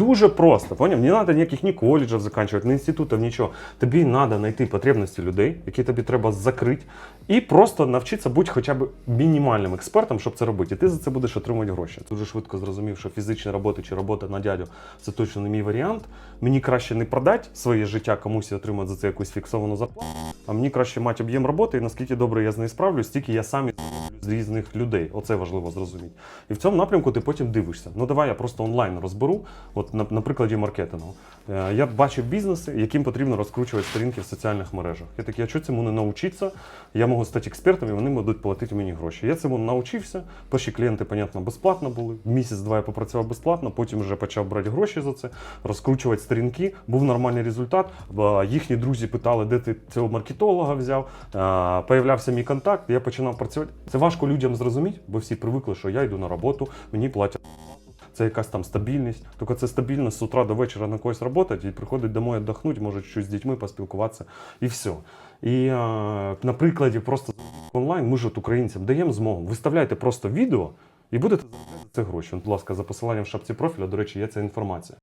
Дуже просто, поняв? Не треба ніяких ні коледжів закінчувати, ні інститутів, нічого. Тобі треба знайти потребності людей, які тобі треба закрити, і просто навчитися бути хоча б мінімальним експертом, щоб це робити. І ти за це будеш отримувати гроші. Дуже швидко зрозумів, що фізична робота чи робота на дядю це точно не мій варіант. Мені краще не продати своє життя комусь і отримати за це якусь фіксовану зарплату, а мені краще мати об'єм роботи, і наскільки добре я з нею справлюсь, стільки я сам різних людей. Оце важливо зрозуміти. І в цьому напрямку ти потім дивишся. Ну давай я просто онлайн розберу. От на, на прикладі маркетингу. Е, я бачив бізнеси, яким потрібно розкручувати сторінки в соціальних мережах. Я такий, а що цьому не навчитися? Я можу стати експертом, і вони будуть платити мені гроші. Я цьому навчився. Перші клієнти, понятно, безплатно були. Місяць-два я попрацював безплатно, потім вже почав брати гроші за це, розкручувати сторінки. Був нормальний результат. Їхні друзі питали, де ти цього маркетолога взяв. Е, Появлявся мій контакт, я починав працювати. Це важко людям зрозуміти, бо всі привикли, що я йду на роботу, мені платять. Це якась там стабільність. Тільки це стабільність з утра до вечора на когось працювати і приходить домой віддохнути, може щось з дітьми поспілкуватися і все. І е, на прикладі просто онлайн ми ж от українцям даємо змогу. Виставляйте просто відео і будете заробляти за це гроші. Будь ласка, за посиланням в шапці профіля, до речі, є ця інформація.